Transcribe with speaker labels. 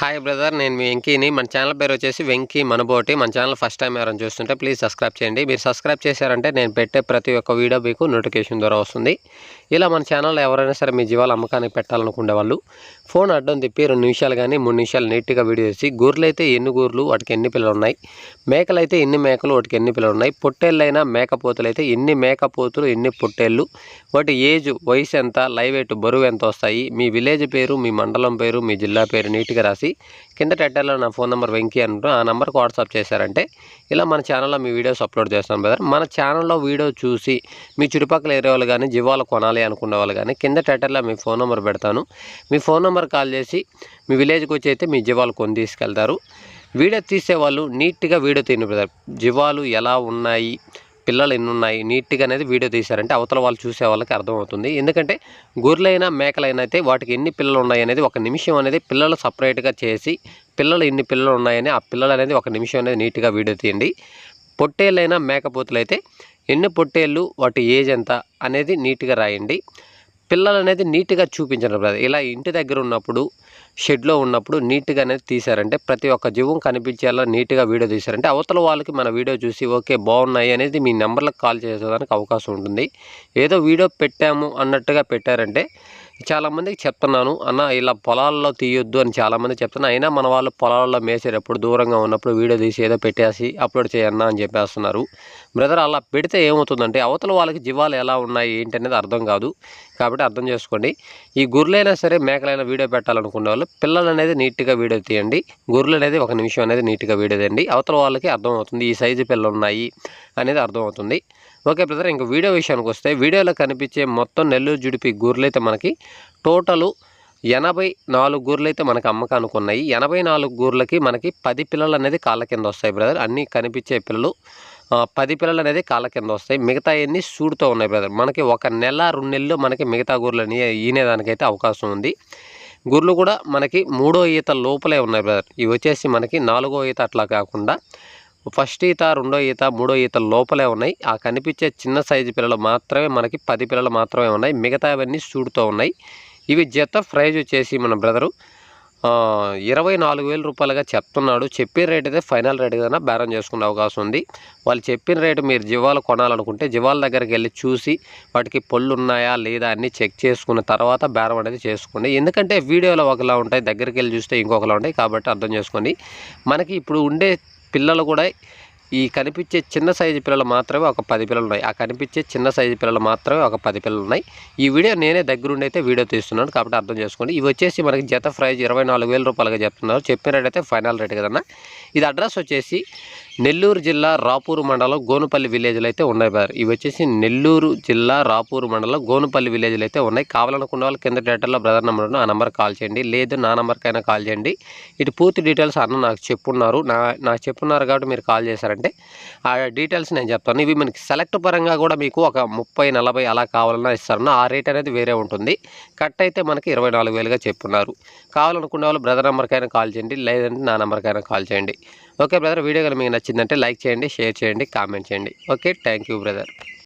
Speaker 1: Hi brother నేను మీ వెంకీని. మన channel పేరు వచ్చేసి వెంకీ మనబోటి. మన ఛానల్ ఫస్ట్ టైం ఎవరైనా చూస్తుంటే ప్లీజ్ సబ్స్క్రైబ్ చేయండి. మీరు సబ్స్క్రైబ్ చేశారంటే నేను పెట్టే ప్రతి ఒక్క వీడియో మీకు నోటిఫికేషన్ ద్వారా వస్తుంది. ఇలా మన ఛానల్లో ఎవరైనా సరే మీ జీవాలు అమ్మకానికి పెట్టాలనుకునే వాళ్ళు ఫోన్ అడ్డం తిప్పి రెండు నిమిషాలు కానీ మూడు నిమిషాలు నీట్గా వీడియో చేసి గూర్లు అయితే ఎన్ని గూర్లు వాటికి ఎన్ని పిల్లలు ఉన్నాయి మేకలు అయితే ఎన్ని మేకలు వాటికి ఎన్ని పిల్లలు ఉన్నాయి పొట్టేళ్ళైనా మేకపోతులు అయితే ఎన్ని మేకపోతులు ఎన్ని పొట్టేళ్ళు వాటి ఏజ్ వయసు ఎంత లైవ్ వెయిట్ బరువు ఎంత వస్తాయి మీ విలేజ్ పేరు మీ మండలం పేరు మీ జిల్లా పేరు నీట్గా రాసి కింద టెట్టర్లో నా ఫోన్ నెంబర్ వెంకీ అంటూ ఆ నెంబర్కి వాట్సాప్ చేశారంటే ఇలా మన ఛానల్లో మీ వీడియోస్ అప్లోడ్ చేస్తాను బ్రదర్. మన ఛానల్లో వీడియో చూసి మీ చుట్టుపక్కల ఏరియా వాళ్ళు కానీ జీవాలు కొనాలి అనుకునే వాళ్ళు కానీ కింద టెట్టర్లో మీ ఫోన్ నెంబర్ పెడతాను. మీ ఫోన్ నెంబర్ కాల్ చేసి మీ విలేజ్కి వచ్చి అయితే మీ జీవాలు కొని తీసుకెళ్తారు. వీడియో తీసేవాళ్ళు నీట్గా వీడియో తిని బ్రదర్. జీవాలు ఎలా ఉన్నాయి పిల్లలు ఎన్ని ఉన్నాయి నీట్గా అనేది వీడియో తీశారంటే అవతల వాళ్ళు చూసే వాళ్ళకి అర్థమవుతుంది. ఎందుకంటే గొర్రెలైనా మేకలైనా అయితే వాటికి ఎన్ని పిల్లలు ఉన్నాయి అనేది ఒక నిమిషం అనేది పిల్లలు సపరేట్గా చేసి పిల్లలు ఎన్ని పిల్లలు ఉన్నాయని ఆ పిల్లలు అనేది ఒక నిమిషం అనేది నీట్గా వీడియో తీయండి. పొట్టేళ్ళైనా మేకపోతులు అయితే ఎన్ని పొట్టేళ్ళు వాటి ఏజ్ ఎంత అనేది నీట్గా రాయండి. పిల్లలు అనేది నీట్గా చూపించండి బ్రదర్. ఇలా ఇంటి దగ్గర ఉన్నప్పుడు షెడ్లో ఉన్నప్పుడు నీట్గా అనేది తీశారంటే ప్రతి ఒక్క జీవం కనిపించేలా నీట్గా వీడియో తీశారంటే అవతల వాళ్ళకి మన వీడియో చూసి ఓకే బాగున్నాయి అనేది మీ నెంబర్లకు కాల్ చేసేదానికి అవకాశం ఉంటుంది. ఏదో వీడియో పెట్టాము అన్నట్టుగా పెట్టారంటే చాలామందికి చెప్తున్నాను అన్న ఇలా పొలాల్లో తీయొద్దు అని చాలామంది చెప్తున్నా అయినా మన వాళ్ళు పొలాల్లో మేసేటప్పుడు దూరంగా ఉన్నప్పుడు వీడియో తీసి ఏదో పెట్టేసి అప్లోడ్ చేయన్నా అని చెప్పేస్తున్నారు. బ్రదర్ అలా పెడితే ఏమవుతుందంటే అవతల వాళ్ళకి జీవాలు ఎలా ఉన్నాయి ఏంటి అనేది అర్థం కాదు. కాబట్టి అర్థం చేసుకోండి. ఈ గుర్రెలైనా సరే మేకలైనా వీడియో పెట్టాలనుకునే వాళ్ళు పిల్లలు అనేది నీట్గా వీడియో తీయండి. గుర్రెలు అనేది ఒక నిమిషం అనేది నీట్గా వీడియో తీయండి. అవతల వాళ్ళకి అర్థమవుతుంది ఈ సైజు పిల్లలు ఉన్నాయి అనేది అర్థమవుతుంది. ఓకే బ్రదర్ ఇంకా వీడియో విషయానికి వస్తే వీడియోలో కనిపించే మొత్తం నెల్లూరు జుడిపి గూర్లు అయితే మనకి టోటలు ఎనభై నాలుగు గూర్లు అయితే మనకి అమ్మకానికి ఉన్నాయి. ఎనభై నాలుగు గూర్లకి మనకి పది పిల్లలు అనేది కాళ్ళ కింద వస్తాయి బ్రదర్. అన్నీ కనిపించే పిల్లలు. పది పిల్లలు అనేది కాళ్ళ కింద వస్తాయి. మిగతా ఎన్ని సూడుతో ఉన్నాయి బ్రదర్? మనకి ఒక నెల రెండు నెలలు మనకి మిగతా గూర్లు అని ఈనేదానికైతే అవకాశం ఉంది. గుర్లు కూడా మనకి మూడో ఈత లోపలే ఉన్నాయి బ్రదర్. ఇవి వచ్చేసి మనకి నాలుగో ఈత అట్లా కాకుండా ఫస్ట్ ఈత రెండో ఈత మూడో ఈత లోపలే ఉన్నాయి. ఆ కనిపించే చిన్న సైజు పిల్లలు మాత్రమే మనకి పది పిల్లలు మాత్రమే ఉన్నాయి. మిగతావన్నీ సూడుతో ఉన్నాయి. ఇవి జత ప్రైజ్ వచ్చేసి మన బ్రదరు ఇరవై నాలుగు వేల రూపాయలుగా చెప్తున్నాడు. చెప్పిన రేట్ అయితే ఫైనల్ రేట్ కన్నా బేరం చేసుకునే అవకాశం ఉంది. వాళ్ళు చెప్పిన రేటు మీరు జీవాలు కొనాలనుకుంటే జీవాల దగ్గరికి వెళ్ళి చూసి వాటికి పళ్ళు ఉన్నాయా లేదా అన్నీ చెక్ చేసుకున్న తర్వాత బేరం అనేది చేసుకోండి. ఎందుకంటే వీడియోలో ఒకలా ఉంటాయి దగ్గరికి వెళ్ళి చూస్తే ఇంకొకలా ఉంటాయి కాబట్టి అర్థం చేసుకోండి. మనకి ఇప్పుడు ఉండే పిల్లలు కూడా ఈ కనిపించే చిన్న సైజు పిల్లలు మాత్రమే ఒక పది పిల్లలు ఉన్నాయి. ఆ కనిపించే చిన్న సైజు పిల్లలు మాత్రమే ఒక పది పిల్లలు ఉన్నాయి. ఈ వీడియో నేనే దగ్గరుండి అయితే వీడియో తీస్తున్నాను కాబట్టి అర్థం చేసుకోండి. ఇవి వచ్చేసి మనకి జత ప్రైజ్ ఇరవై నాలుగు రూపాయలుగా చెప్తున్నారు. చెప్పిన రేట్ అయితే ఫైనల్ రేట్ కదన్నా. ఇది అడ్రస్ వచ్చేసి నెల్లూరు జిల్లా రాపూరు మండలం గోనుపల్లి విలేజ్లో అయితే ఉన్నాయి బార్ ఇవి వచ్చేసి నెల్లూరు జిల్లా రాపూరు మండలం గోనుపల్లి విలేజ్లో అయితే ఉన్నాయి. కావాలనుకున్న వాళ్ళు కింద డేటర్లో బ్రదర్ నెంబర్ ఆ నెంబర్ కాల్ చేయండి. లేదు నా నెంబర్కైనా కాల్ చేయండి. ఇటు పూర్తి డీటెయిల్స్ అన్న నాకు చెప్పున్నారు. నా నాకు చెప్పున్నారు కాబట్టి మీరు కాల్ చేశారంటే ఆ డీటెయిల్స్ నేను చెప్తాను. ఇవి మనకి సెలెక్ట్ పరంగా కూడా మీకు ఒక ముప్పై నలభై అలా కావాలన్నా ఇస్తారన్న ఆ రేట్ అనేది వేరే ఉంటుంది. కట్ అయితే మనకి ఇరవై నాలుగు వేలుగా చెప్పున్నారు. కావాలనుకున్న వాళ్ళు బ్రదర్ నెంబర్కైనా కాల్ చేయండి. లేదంటే నా నెంబర్కైనా కాల్ చేయండి. ఓకే బ్రదర్ వీడియో కనుక మీకు నచ్చిందంటే లైక్ చేయండి షేర్ చేయండి కామెంట్ చేయండి. Okay thank you brother